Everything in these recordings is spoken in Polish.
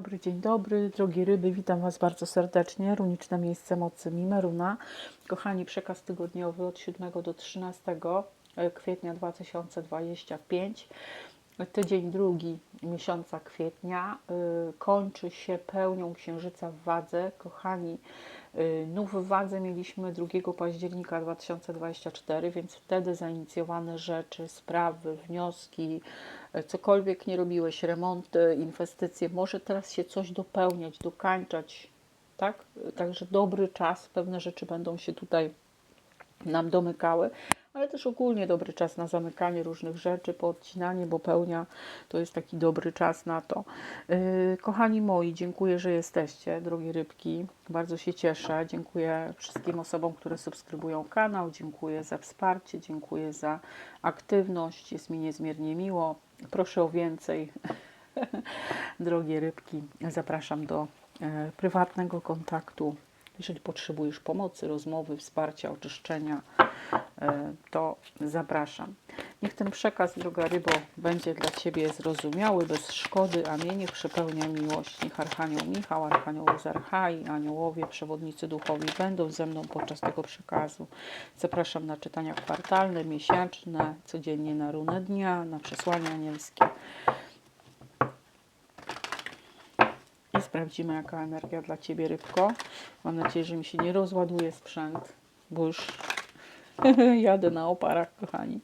Dobry dzień dobry, drogie ryby, witam Was bardzo serdecznie. Runiczne miejsce mocy Mimeruna. Kochani, przekaz tygodniowy od 7 do 13 kwietnia 2025. Tydzień drugi miesiąca kwietnia y, kończy się pełnią księżyca w wadze. Kochani, y, nów w wadze mieliśmy 2 października 2024, więc wtedy zainicjowane rzeczy, sprawy, wnioski, y, cokolwiek nie robiłeś, remonty, inwestycje, może teraz się coś dopełniać, dokańczać, tak? Także dobry czas, pewne rzeczy będą się tutaj nam domykały, ale też ogólnie dobry czas na zamykanie różnych rzeczy, poodcinanie, bo pełnia to jest taki dobry czas na to. Yy, kochani moi, dziękuję, że jesteście, drogie rybki. Bardzo się cieszę. Dziękuję wszystkim osobom, które subskrybują kanał. Dziękuję za wsparcie, dziękuję za aktywność. Jest mi niezmiernie miło. Proszę o więcej. Drogie rybki, zapraszam do e, prywatnego kontaktu. Jeżeli potrzebujesz pomocy, rozmowy, wsparcia, oczyszczenia, to zapraszam. Niech ten przekaz, droga rybo, będzie dla Ciebie zrozumiały, bez szkody. Amen. Niech przepełnia miłość. Niech Archanioł Michał, Archanioł Zarchai, aniołowie, przewodnicy duchowi będą ze mną podczas tego przekazu. Zapraszam na czytania kwartalne, miesięczne, codziennie na runę dnia, na przesłania anielskie. I sprawdzimy, jaka energia dla Ciebie, rybko. Mam nadzieję, że mi się nie rozładuje sprzęt, bo już jadę na oparach, kochani.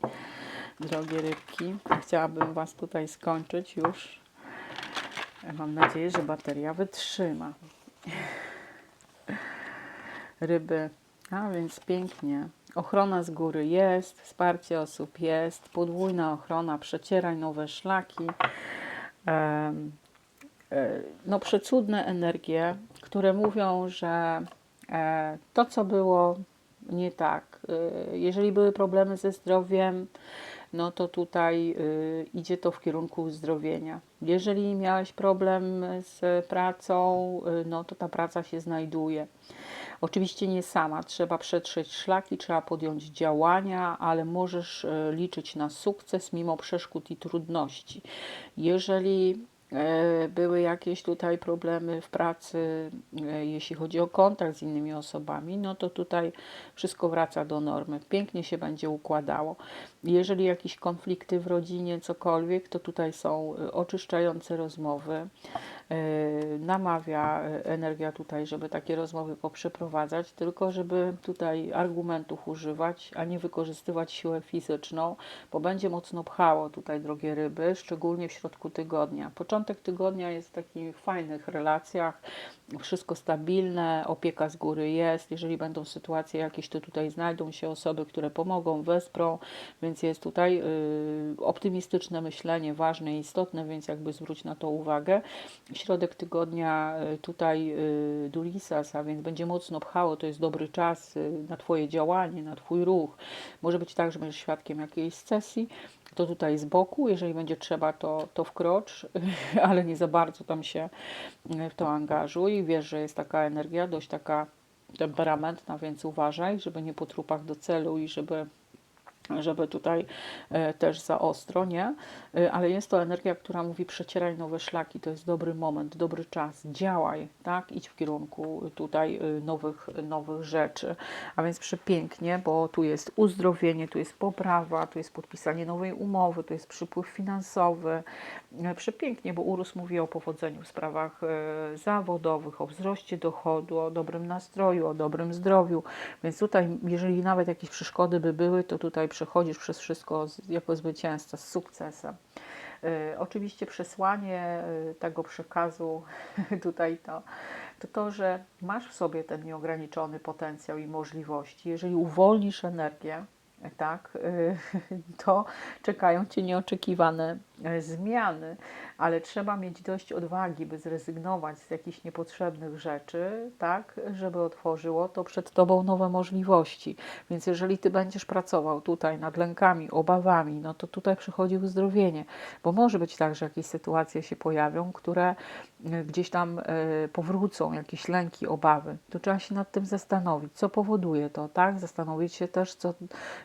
Drogie rybki, chciałabym Was tutaj skończyć już. Mam nadzieję, że bateria wytrzyma. Ryby, a więc pięknie. Ochrona z góry jest, wsparcie osób jest, podwójna ochrona, przecieraj nowe szlaki. E, no, przecudne energie, które mówią, że e, to, co było nie tak, e, jeżeli były problemy ze zdrowiem, no to tutaj e, idzie to w kierunku uzdrowienia. Jeżeli miałeś problem z pracą, e, no to ta praca się znajduje. Oczywiście nie sama, trzeba przetrzeć szlaki, trzeba podjąć działania, ale możesz liczyć na sukces mimo przeszkód i trudności. Jeżeli były jakieś tutaj problemy w pracy, e, jeśli chodzi o kontakt z innymi osobami, no to tutaj wszystko wraca do normy. Pięknie się będzie układało. Jeżeli jakieś konflikty w rodzinie, cokolwiek, to tutaj są e, oczyszczające rozmowy. E, Namawia e, energia tutaj, żeby takie rozmowy poprzeprowadzać, tylko żeby tutaj argumentów używać, a nie wykorzystywać siłę fizyczną, bo będzie mocno pchało tutaj drogie ryby, szczególnie w środku tygodnia. Początek tygodnia jest w takich fajnych relacjach, wszystko stabilne, opieka z góry jest. Jeżeli będą sytuacje jakieś, to tutaj znajdą się osoby, które pomogą, wesprą, więc jest tutaj y, optymistyczne myślenie, ważne i istotne, więc jakby zwróć na to uwagę. Środek tygodnia y, tutaj y, Dulisas, a więc będzie mocno pchało, to jest dobry czas y, na Twoje działanie, na Twój ruch. Może być tak, że będziesz świadkiem jakiejś sesji, to tutaj z boku, jeżeli będzie trzeba, to, to wkrocz, ale nie za bardzo tam się w to angażuj. Wiesz, że jest taka energia, dość taka temperamentna, więc uważaj, żeby nie po trupach do celu i żeby żeby tutaj e, też za ostro, nie? E, Ale jest to energia, która mówi przecieraj nowe szlaki, to jest dobry moment, dobry czas, działaj, tak? Idź w kierunku tutaj e, nowych, nowych rzeczy. A więc przepięknie, bo tu jest uzdrowienie, tu jest poprawa, tu jest podpisanie nowej umowy, tu jest przypływ finansowy. Przepięknie, bo Urus mówi o powodzeniu w sprawach zawodowych, o wzroście dochodu, o dobrym nastroju, o dobrym zdrowiu. Więc tutaj, jeżeli nawet jakieś przeszkody by były, to tutaj przechodzisz przez wszystko jako zwycięzca, z sukcesem. E, Oczywiście przesłanie e, tego przekazu tutaj to, to to, że masz w sobie ten nieograniczony potencjał i możliwości. Jeżeli uwolnisz energię, tak, e, to czekają Cię nieoczekiwane zmiany, ale trzeba mieć dość odwagi, by zrezygnować z jakichś niepotrzebnych rzeczy, tak, żeby otworzyło to przed Tobą nowe możliwości. Więc jeżeli Ty będziesz pracował tutaj nad lękami, obawami, no to tutaj przychodzi uzdrowienie, bo może być tak, że jakieś sytuacje się pojawią, które e, gdzieś tam e, powrócą, jakieś lęki, obawy. To trzeba się nad tym zastanowić, co powoduje to, tak? Zastanowić się też, co,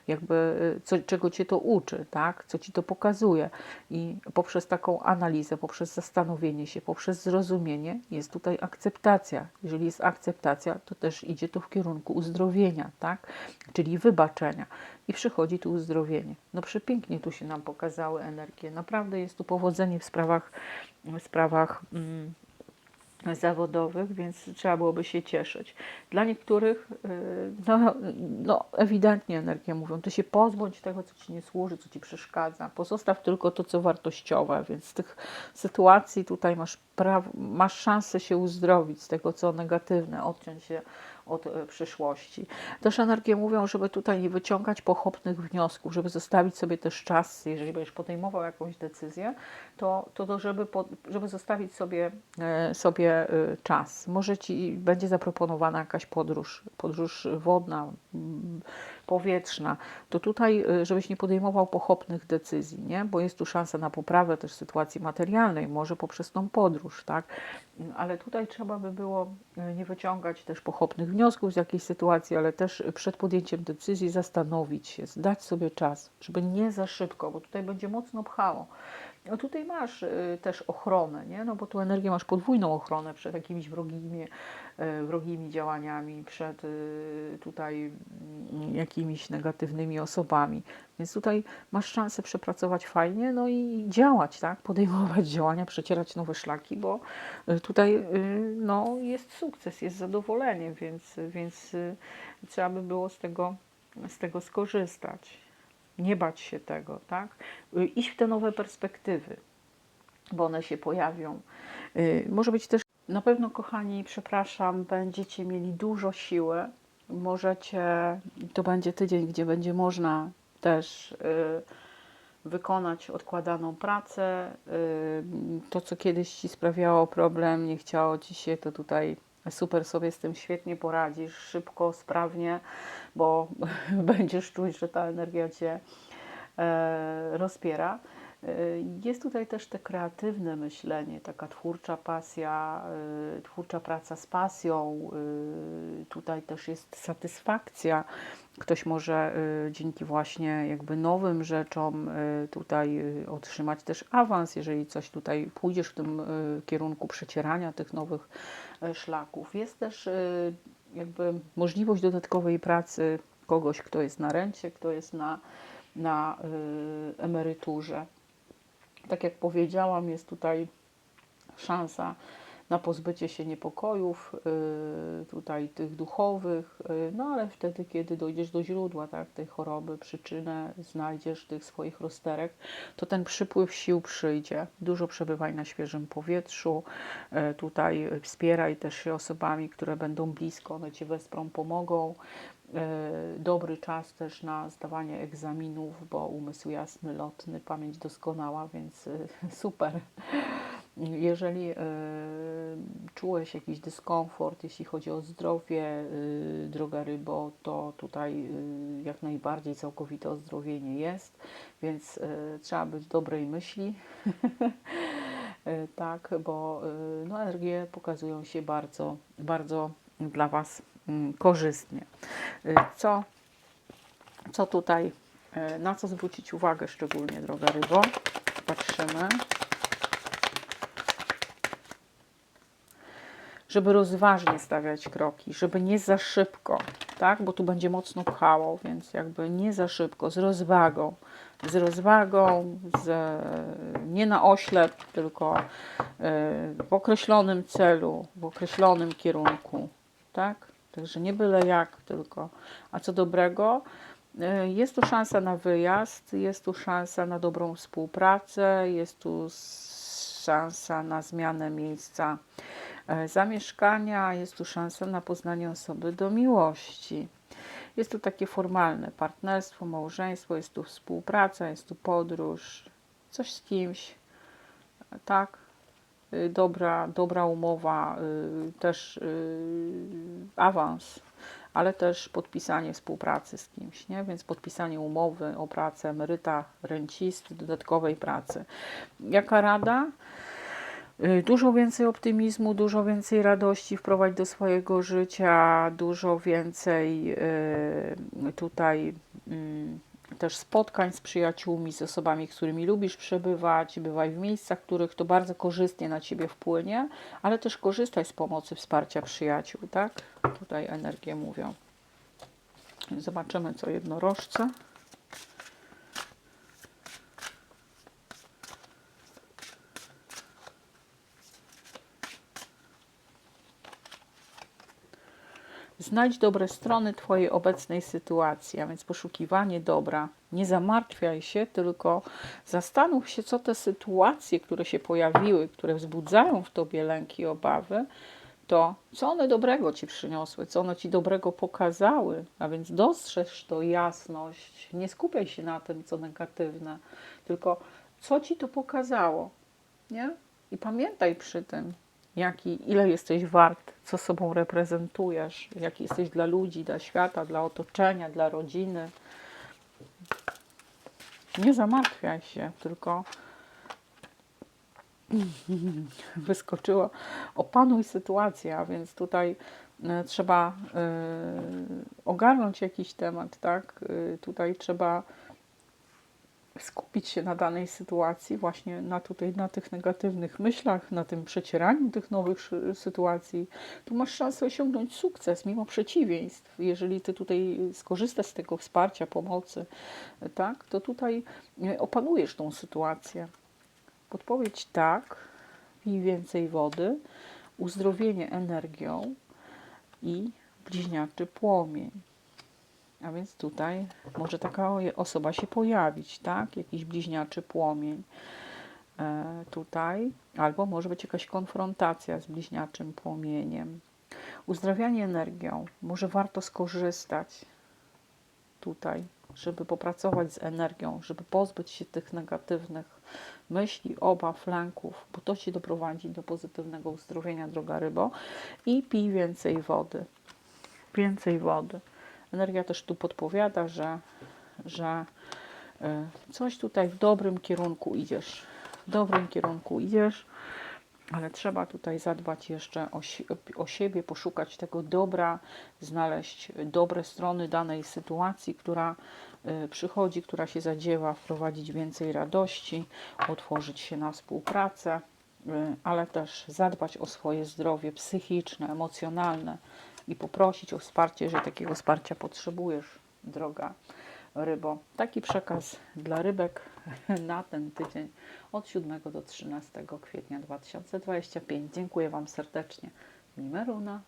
jakby co, czego cię to uczy, tak? co ci to pokazuje. I poprzez taką analizę, poprzez zastanowienie się, poprzez zrozumienie jest tutaj akceptacja. Jeżeli jest akceptacja, to też idzie to w kierunku uzdrowienia, tak? czyli wybaczenia. I przychodzi tu uzdrowienie. No przepięknie tu się nam pokazały energie. Naprawdę jest tu powodzenie w sprawach, w sprawach mm, zawodowych, więc trzeba byłoby się cieszyć. Dla niektórych, yy, no, no ewidentnie energie mówią, ty się pozbądź tego, co ci nie służy, co ci przeszkadza. Pozostaw tylko to, co wartościowe, więc z tych sytuacji tutaj masz, masz szansę się uzdrowić z tego, co negatywne, odciąć się od e, przyszłości. Też energie mówią, żeby tutaj nie wyciągać pochopnych wniosków, żeby zostawić sobie też czas, jeżeli będziesz podejmował jakąś decyzję, to, to, to żeby, po, żeby zostawić sobie, e, sobie e, czas. Może ci będzie zaproponowana jakaś podróż, podróż wodna, powietrzna, to tutaj, y, żebyś nie podejmował pochopnych decyzji, nie? bo jest tu szansa na poprawę też sytuacji materialnej, może poprzez tą podróż, tak? Ale tutaj trzeba by było y, nie wyciągać też pochopnych wniosków z jakiejś sytuacji, ale też przed podjęciem decyzji zastanowić się, zdać sobie czas, żeby nie za szybko, bo tutaj będzie mocno pchało. No tutaj masz y, też ochronę, nie? No bo tu energię masz podwójną ochronę przed jakimiś wrogimi, y, wrogimi działaniami, przed y, tutaj y, jakimiś negatywnymi osobami. Więc tutaj masz szansę przepracować fajnie, no i działać, tak? Podejmować działania, przecierać nowe szlaki, bo tutaj no, jest sukces, jest zadowolenie, więc, więc trzeba by było z tego, z tego skorzystać nie bać się tego, tak? Y, Iść w te nowe perspektywy, bo one się pojawią. Y, Może być też, na pewno, kochani, przepraszam, będziecie mieli dużo siły. Możecie, to będzie tydzień, gdzie będzie można też y, wykonać odkładaną pracę. To, co kiedyś ci sprawiało problem, nie chciało ci się, to tutaj super sobie z tym świetnie poradzisz, szybko, sprawnie, bo będziesz czuć, że ta energia cię e, rozpiera. E, Jest tutaj też te kreatywne myślenie, taka twórcza pasja, e, twórcza praca z pasją. e, Tutaj też jest satysfakcja. Ktoś może dzięki właśnie jakby nowym rzeczom tutaj otrzymać też awans, jeżeli coś tutaj pójdziesz w tym kierunku przecierania tych nowych szlaków. Jest też jakby możliwość dodatkowej pracy kogoś, kto jest na rencie, kto jest na, na y, emeryturze. Tak jak powiedziałam, jest tutaj szansa na pozbycie się niepokojów, y, tutaj tych duchowych, y, no ale wtedy, kiedy dojdziesz do źródła tak, tej choroby, przyczynę znajdziesz tych swoich rozterek, to ten przypływ sił przyjdzie. Dużo przebywaj na świeżym powietrzu, y, tutaj wspieraj też się osobami, które będą blisko, one Cię wesprą, pomogą. Dobry czas też na zdawanie egzaminów, bo umysł jasny, lotny, pamięć doskonała, więc super. Jeżeli e, czułeś jakiś dyskomfort, jeśli chodzi o zdrowie, e, droga rybo, to tutaj e, jak najbardziej całkowite ozdrowienie jest, więc trzeba być dobrej myśli. Tak, bo no, energie pokazują się bardzo, bardzo dla Was mm, korzystnie. Co, co tutaj, na co zwrócić uwagę szczególnie, droga rybo? Patrzymy. Żeby rozważnie stawiać kroki, żeby nie za szybko, tak? Bo tu będzie mocno pchało, więc jakby nie za szybko, z rozwagą, z rozwagą, z, nie na oślep, tylko e, w określonym celu, w określonym kierunku, tak? Także nie byle jak, tylko. A co dobrego, e, jest tu szansa na wyjazd, jest tu szansa na dobrą współpracę, jest tu szansa na zmianę miejsca zamieszkania, jest tu szansa na poznanie osoby do miłości. Jest tu takie formalne partnerstwo, małżeństwo, jest tu współpraca, jest tu podróż, coś z kimś, tak? Y, Dobra, dobra umowa, y, też y, awans, ale też podpisanie współpracy z kimś, nie? Więc podpisanie umowy o pracę emeryta, rencisty, dodatkowej pracy. Jaka rada? Y, Dużo więcej optymizmu, dużo więcej radości wprowadź do swojego życia, dużo więcej y, tutaj mm, też spotkań z przyjaciółmi, z osobami, z którymi lubisz przebywać, bywaj w miejscach, w których to bardzo korzystnie na ciebie wpłynie, ale też korzystaj z pomocy, wsparcia przyjaciół, tak? Tutaj energie mówią. Zobaczymy, co jednorożce. Znajdź dobre strony Twojej obecnej sytuacji, a więc poszukiwanie dobra. Nie zamartwiaj się, tylko zastanów się, co te sytuacje, które się pojawiły, które wzbudzają w Tobie lęki i obawy, to co one dobrego Ci przyniosły, co one Ci dobrego pokazały, a więc dostrzeż to jasność. Nie skupiaj się na tym, co negatywne, tylko co Ci to pokazało, nie? I pamiętaj przy tym, jaki, ile jesteś wart, co sobą reprezentujesz, jaki jesteś dla ludzi, dla świata, dla otoczenia, dla rodziny. Nie zamartwiaj się, tylko wyskoczyło. Opanuj sytuację, a więc tutaj e, trzeba e, ogarnąć jakiś temat, tak? E, Tutaj trzeba skupić się na danej sytuacji, właśnie na tutaj, na tych negatywnych myślach, na tym przecieraniu tych nowych sytuacji. Tu masz szansę osiągnąć sukces mimo przeciwieństw. Jeżeli ty tutaj skorzystasz z tego wsparcia, pomocy, tak, to tutaj e, opanujesz tą sytuację. Podpowiedź tak, pij więcej wody, uzdrowienie energią i bliźniaczy płomień. A więc tutaj może taka osoba się pojawić, tak? Jakiś bliźniaczy płomień e, tutaj, albo może być jakaś konfrontacja z bliźniaczym płomieniem. Uzdrawianie energią. Może warto skorzystać tutaj, żeby popracować z energią, żeby pozbyć się tych negatywnych myśli, obaw, lęków, bo to Ci doprowadzi do pozytywnego uzdrowienia, droga rybo. I pij więcej wody. Więcej wody. Energia też tu podpowiada, że, że y, coś tutaj w dobrym kierunku idziesz. W dobrym kierunku idziesz, ale trzeba tutaj zadbać jeszcze o, o siebie, poszukać tego dobra, znaleźć dobre strony danej sytuacji, która y, przychodzi, która się zadziewa, wprowadzić więcej radości, otworzyć się na współpracę, y, ale też zadbać o swoje zdrowie psychiczne, emocjonalne i poprosić o wsparcie, że takiego wsparcia potrzebujesz, droga rybo. Taki przekaz dla rybek na ten tydzień od 7 do 13 kwietnia 2025. Dziękuję Wam serdecznie. Mimeruna.